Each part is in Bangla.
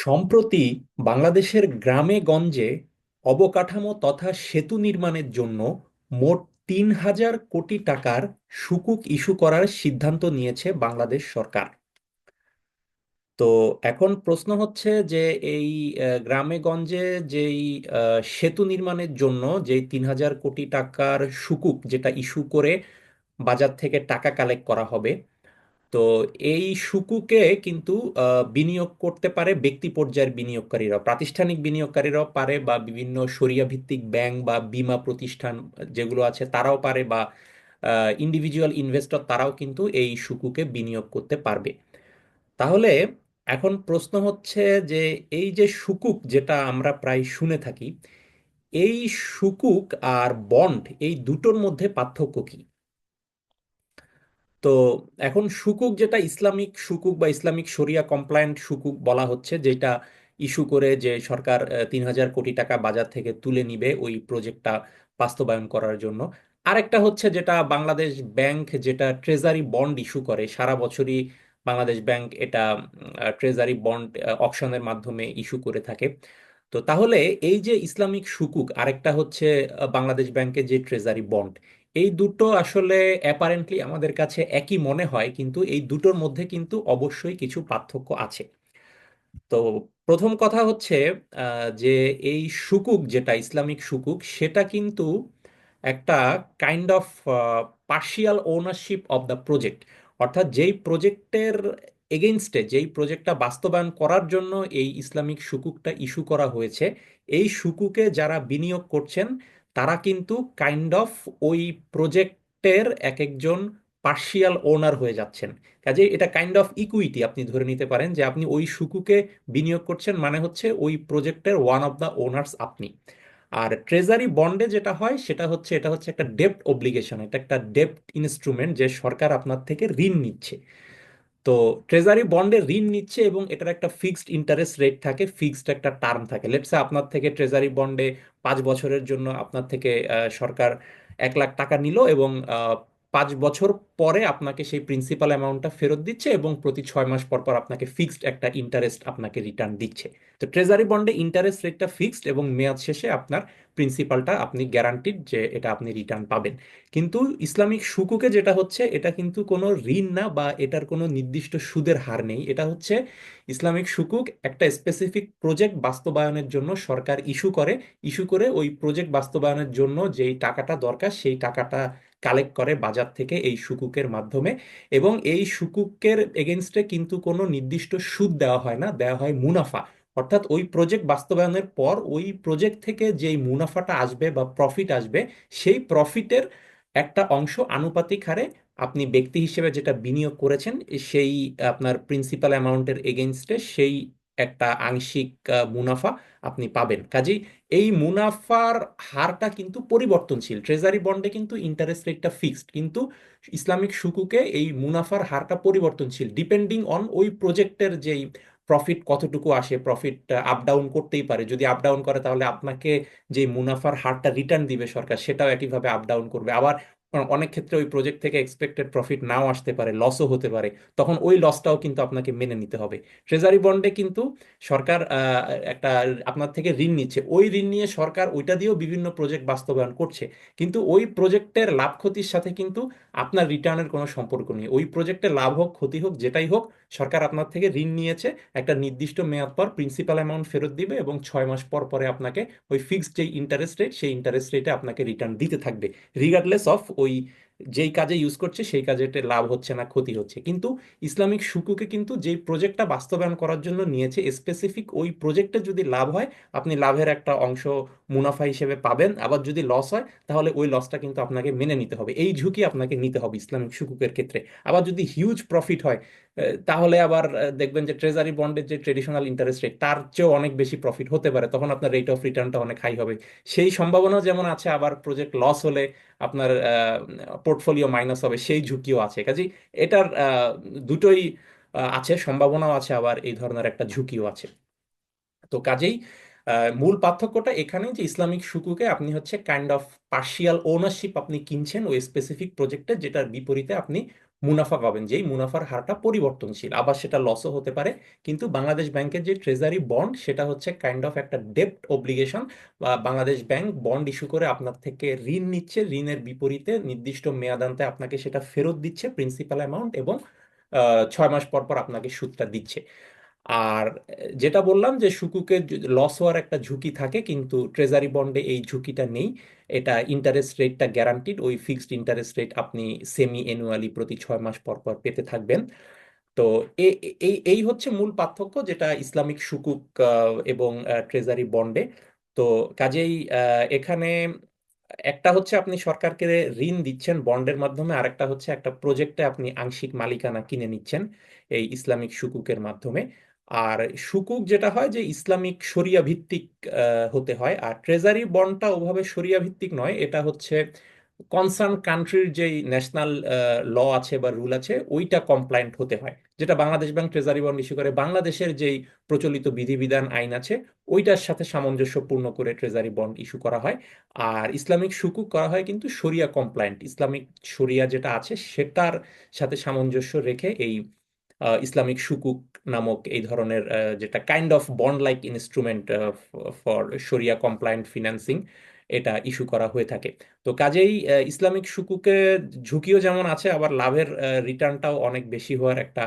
সম্প্রতি বাংলাদেশের গ্রামে গঞ্জে অবকাঠামো তথা সেতু নির্মাণের জন্য মোট তিন হাজার কোটি টাকার সুকুক ইস্যু করার সিদ্ধান্ত নিয়েছে বাংলাদেশ সরকার। তো এখন প্রশ্ন হচ্ছে যে এই গ্রামে গঞ্জে যেই সেতু নির্মাণের জন্য যেই তিন হাজার কোটি টাকার সুকুক যেটা ইস্যু করে বাজার থেকে টাকা কালেক্ট করা হবে তো এই সুকুকে কিন্তু বিনিয়োগ করতে পারে ব্যক্তি পর্যায়ের বিনিয়োগকারীরা প্রাতিষ্ঠানিক বিনিয়োগকারীরাও পারে বা বিভিন্ন শরিয়া ভিত্তিক ব্যাংক বা বীমা প্রতিষ্ঠান যেগুলো আছে তারাও পারে বা ইন্ডিভিজুয়াল ইনভেস্টর তারাও কিন্তু এই সুকুকে বিনিয়োগ করতে পারবে। তাহলে এখন প্রশ্ন হচ্ছে যে এই যে সুকুক যেটা আমরা প্রায় শুনে থাকি, এই সুকুক আর বন্ড এই দুটোর মধ্যে পার্থক্য কি? তো এখন সুকুক যেটা ইসলামিক সুকুক বা ইসলামিক শরিয়া কমপ্লায়েন্ট সুকুক বলা হচ্ছে, যেটা ইস্যু করে যে সরকার তিন হাজার কোটি টাকা বাজার থেকে তুলে নিবে ওই প্রজেক্টটা বাস্তবায়ন করার জন্য। আরেকটা হচ্ছে যেটা বাংলাদেশ ব্যাংক যেটা ট্রেজারি বন্ড ইস্যু করে, সারা বছরই বাংলাদেশ ব্যাংক এটা ট্রেজারি বন্ড অকশনের মাধ্যমে ইস্যু করে থাকে। তো তাহলে এই যে ইসলামিক সুকুক, আরেকটা হচ্ছে বাংলাদেশ ব্যাংকের যে ট্রেজারি বন্ড এই দুটো আসলে অ্যাপারেন্টলি আমাদের কাছে একই মনে হয়, কিন্তু এই দুটোর মধ্যে কিন্তু অবশ্যই কিছু পার্থক্য আছে। তো প্রথম কথা হচ্ছে যে এই সুকুক, যেটা ইসলামিক সুকুক, সেটা কিন্তু একটা kind of partial ownership of the project অর্থাৎ যেই প্রজেক্টের এগেইনস্টে যেই প্রজেক্টটা বাস্তবায়ন করার জন্য এই ইসলামিক সুকুকটা ইস্যু করা হয়েছে, এই সুকুকে যারা বিনিয়োগ করছেন তারা কিন্তু কাইন্ড অফ ওই প্রজেক্টের এক একজন পার্শিয়াল ওনার হয়ে যাচ্ছেন। কাজে এটা কাইন্ড অফ ইকুইটি আপনি ধরে নিতে পারেন যে আপনি ওই সুকুকে বিনিয়োগ করছেন মানে হচ্ছে ওই প্রজেক্টের ওয়ান অফ দ্য ওনার্স আপনি। আর ট্রেজারি বন্ডে যেটা হয় সেটা হচ্ছে, এটা হচ্ছে একটা ডেপ্ট অব্লিগেশন এটা একটা ডেপ্ট ইনস্ট্রুমেন্ট যে সরকার আপনার থেকে ঋণ নিচ্ছে। তো ট্রেজারি বন্ডে ঋণ নিচ্ছে এবং এটার একটা ফিক্সড ইন্টারেস্ট রেট থাকে ফিক্সড একটা টার্ম থাকে। লেটসে আপনার থেকে ট্রেজারি বন্ডে পাঁচ বছরের জন্য আপনার থেকে সরকার এক লাখ টাকা নিল এবং পাঁচ বছর পরে আপনাকে সেই প্রিন্সিপাল অ্যামাউন্টটা ফেরত দিচ্ছে এবং প্রতি ছয় মাস পর পর আপনাকে ফিক্সড একটা ইন্টারেস্ট আপনাকে রিটার্ন দিচ্ছে। তো ট্রেজারি বন্ডে ইন্টারেস্ট রেটটা ফিক্সড এবং মেয়াদ শেষে আপনার প্রিন্সিপালটা আপনি গ্যারান্টিড যে এটা আপনি রিটার্ন পাবেন। কিন্তু ইসলামিক সুকুকে যেটা হচ্ছে, এটা কিন্তু কোনো ঋণ না বা এটার কোনো নির্দিষ্ট সুদের হার নেই। এটা হচ্ছে ইসলামিক সুকুক একটা স্পেসিফিক প্রজেক্ট বাস্তবায়নের জন্য সরকার ইস্যু করে। ইস্যু করে ওই প্রজেক্ট বাস্তবায়নের জন্য যেই টাকাটা দরকার, সেই টাকাটা কালেক্ট করে বাজার থেকে এই সুকুকের মাধ্যমে এবং এই সুকুকের এগেনস্টে কিন্তু কোনো নির্দিষ্ট সুদ দেওয়া হয় না, দেওয়া হয় মুনাফা। অর্থাৎ ওই প্রজেক্ট বাস্তবায়নের পর ওই প্রজেক্ট থেকে যেই মুনাফাটা আসবে বা প্রফিট আসবে, সেই প্রফিটের একটা অংশ আনুপাতিক হারে আপনি ব্যক্তি হিসেবে যেটা বিনিয়োগ করেছেন, সেই আপনার প্রিন্সিপাল অ্যামাউন্টের এগেনস্টে সেই একটা আংশিক মুনাফা আপনি পাবেন। কাজেই এই মুনাফার হারটা কিন্তু পরিবর্তনশীল। ট্রেজারি বন্ডে কিন্তু ইন্টারেস্ট রেটটা ফিক্সড কিন্তু ইসলামিক সুকুকে এই মুনাফার হারটা পরিবর্তনশীল। ডিপেন্ডিং অন ওই প্রজেক্টের যেই প্রফিট কতটুকু আসে প্রফিট আপ ডাউন করতেই পারে। যদি আপ ডাউন করে তাহলে আপনাকে যে মুনাফার হারটা রিটার্ন দিবে সরকার, সেটাও একইভাবে আপ ডাউন করবে। আবার অনেক ক্ষেত্রে ওই প্রজেক্ট থেকে এক্সপেক্টেড প্রফিট নাও আসতে পারে লসও হতে পারে। তখন ওই লসটাও কিন্তু আপনাকে মেনে নিতে হবে। ট্রেজারি বন্ডে কিন্তু সরকার একটা আপনার থেকে ঋণ নিচ্ছে। ওই ঋণ নিয়ে সরকার ওইটা দিয়েও বিভিন্ন প্রজেক্ট বাস্তবায়ন করছে। কিন্তু ওই প্রজেক্টের লাভ ক্ষতির সাথে কিন্তু আপনার রিটার্নের কোনো সম্পর্ক নেই। ওই প্রজেক্টে লাভ হোক, ক্ষতি হোক, যেটাই হোক সরকার আপনার থেকে ঋণ নিয়েছে, একটা নির্দিষ্ট মেয়াদ পর প্রিন্সিপাল অ্যামাউন্ট ফেরত দিবে এবং ছয় মাস পর পরে আপনাকে ওই ফিক্সড যে ইন্টারেস্ট রেট সেই ইন্টারেস্ট রেটে আপনাকে রিটার্ন দিতে থাকবে। রিগার্ডলেস অফ ওই যেই কাজে ইউজ করছে, সেই কাজে লাভ হচ্ছে না, ক্ষতি হচ্ছে। কিন্তু ইসলামিক সুকুকে কিন্তু যেই প্রজেক্টটা বাস্তবায়ন করার জন্য নিয়েছে স্পেসিফিক ওই প্রজেক্টে যদি লাভ হয়, আপনি লাভের একটা অংশ মুনাফা হিসেবে পাবেন। আবার যদি লস হয়, তাহলে ওই লসটা কিন্তু আপনাকে মেনে নিতে হবে। এই ঝুঁকি আপনাকে নিতে হবে ইসলামিক সুকুকের ক্ষেত্রে। আবার যদি হিউজ প্রফিট হয় তাহলে আবার দেখবেন যে ট্রেজারি বন্ডের যে ট্রেডিশনাল ইন্টারেস্ট রেট তার চেয়েও অনেক বেশি প্রফিট হতে পারে। তখন আপনার রেট অফ রিটার্নটা অনেক হাই হবে। সেই সম্ভাবনা যেমন আছে, আবার প্রজেক্ট লস হলে আপনার পোর্টফোলিও মাইনাস হবে, সেই ঝুঁকিও আছে। কাজেই এটার দুটোই আছে, সম্ভাবনাও আছে, আবার এই ধরনের একটা ঝুঁকিও আছে। তো কাজেই মূল পার্থক্যটা এখানেই যে ইসলামিক সুকুকে আপনি হচ্ছে কাইন্ড অফ পার্শিয়াল ওনারশিপ আপনি কিনছেন ওই স্পেসিফিক প্রজেক্টে যেটার বিপরীতে আপনি মুনাফা পাবেন, যেই মুনাফার হারটা পরিবর্তনশীল। আবার সেটা লসও হতে পারে, কিন্তু বাংলাদেশ ব্যাংকের যে ট্রেজারি বন্ড সেটা হচ্ছে কাইন্ড অফ একটা ডেপ্ট অব্লিগেশন বা বাংলাদেশ ব্যাংক বন্ড ইস্যু করে আপনার থেকে ঋণ নিচ্ছে, ঋণের বিপরীতে নির্দিষ্ট মেয়াদান্তে আপনাকে সেটা ফেরত দিচ্ছে প্রিন্সিপাল অ্যামাউন্ট এবং ছয় মাস পর পর আপনাকে সুদটা দিচ্ছে। আর যেটা বললাম যে সুকুকে লস হওয়ার একটা ঝুঁকি থাকে, কিন্তু ট্রেজারি বন্ডে এই ঝুঁকিটা নেই। এটা ইন্টারেস্ট রেটটা গ্যারান্টিড ওই ফিক্সড ইন্টারেস্ট রেট আপনি সেমি অ্যানুয়ালি প্রতি ছয় মাস পর পর পেতে থাকবেন। তো এই এই হচ্ছে মূল পার্থক্য যেটা ইসলামিক সুকুক এবং ট্রেজারি বন্ডে তো কাজেই এখানে একটা হচ্ছে আপনি সরকারকে ঋণ দিচ্ছেন বন্ডের মাধ্যমে, আরেকটা হচ্ছে একটা প্রজেক্টে আপনি আংশিক মালিকানা কিনে নিচ্ছেন এই ইসলামিক সুকুকের মাধ্যমে। আর সুকুক যেটা হয় যে ইসলামিক শরিয়া ভিত্তিক হতে হয়। আর ট্রেজারি বন্ডটা ওভাবে শরিয়া ভিত্তিক নয়, এটা হচ্ছে কনসার্ন কান্ট্রির যেই ন্যাশনাল ল আছে বা রুল আছে, ওইটা কমপ্লায়েন্ট হতে হয়। যেটা Bangladesh bank treasury bond issue করে, বাংলাদেশের যেই প্রচলিত বিধিবিধান, আইন আছে, ওইটার সাথে সামঞ্জস্যপূর্ণ করে ট্রেজারি বন্ড ইস্যু করা হয়। আর ইসলামিক সুকুক করা হয় কিন্তু শরিয়া কমপ্লায়েন্ট, ইসলামিক শরিয়া যেটা আছে, সেটার সাথে সামঞ্জস্য রেখে এই ইসলামিক সুকুক নামক এই ধরনের যেটা kind of bond like instrument for শরিয়া কমপ্লায়েন্ট ফিন্যান্সিং এটা ইস্যু করা হয়ে থাকে। তো কাজেই ইসলামিক সুকুকে ঝুঁকিও যেমন আছে, আবার লাভের রিটার্নটাও অনেক বেশি হওয়ার একটা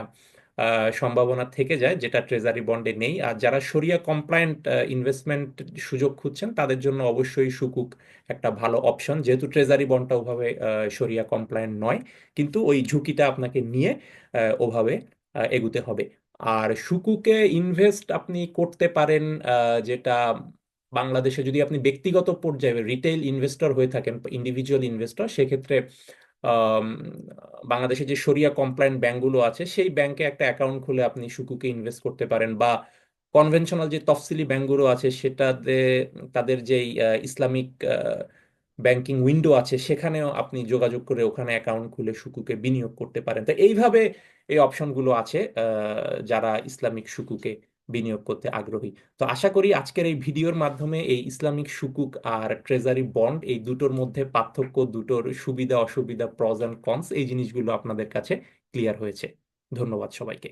সম্ভাবনা থেকে যায়, যেটা ট্রেজারি বন্ডে নেই। আর যারা শরিয়া কমপ্লায়েন্ট ইনভেস্টমেন্ট সুযোগ খুঁজছেন, তাদের জন্য অবশ্যই সুকুক একটা ভালো অপশন যেহেতু ট্রেজারি বন্ডটা ওভাবে শরিয়া কমপ্লায়েন্ট নয়, কিন্তু ওই ঝুঁকিটা আপনাকে নিয়ে ওভাবে এগুতে হবে। আর সুকুকে ইনভেস্ট আপনি করতে পারেন যেটা বাংলাদেশে যদি আপনি ব্যক্তিগত পর্যায়ে রিটেল ইনভেস্টর হয়ে থাকেন ইন্ডিভিজুয়াল ইনভেস্টর সেক্ষেত্রে বাংলাদেশে যে সরিয়া কমপ্লায়েন্ট ব্যাংকগুলো আছে, সেই ব্যাংকে একটা অ্যাকাউন্ট খুলে আপনি সুকুকে ইনভেস্ট করতে পারেন। বা কনভেনশনাল যে তফসিলি ব্যাংকগুলো আছে, সেটাতে তাদের যেই ইসলামিক ব্যাংকিং উইন্ডো আছে, সেখানেও আপনি যোগাযোগ করে ওখানে অ্যাকাউন্ট খুলে সুকুকে বিনিয়োগ করতে পারেন। তো এইভাবে এই অপশনগুলো আছে যারা ইসলামিক সুকুকে বিনিয়োগ করতে আগ্রহী। তো আশা করি আজকের এই ভিডিওর মাধ্যমে এই ইসলামিক সুকুক আর ট্রেজারি বন্ড, এই দুটোর মধ্যে পার্থক্য, দুটোর সুবিধা অসুবিধা প্রজ অ্যান্ড কনস, এই জিনিসগুলো আপনাদের কাছে ক্লিয়ার হয়েছে। ধন্যবাদ সবাইকে।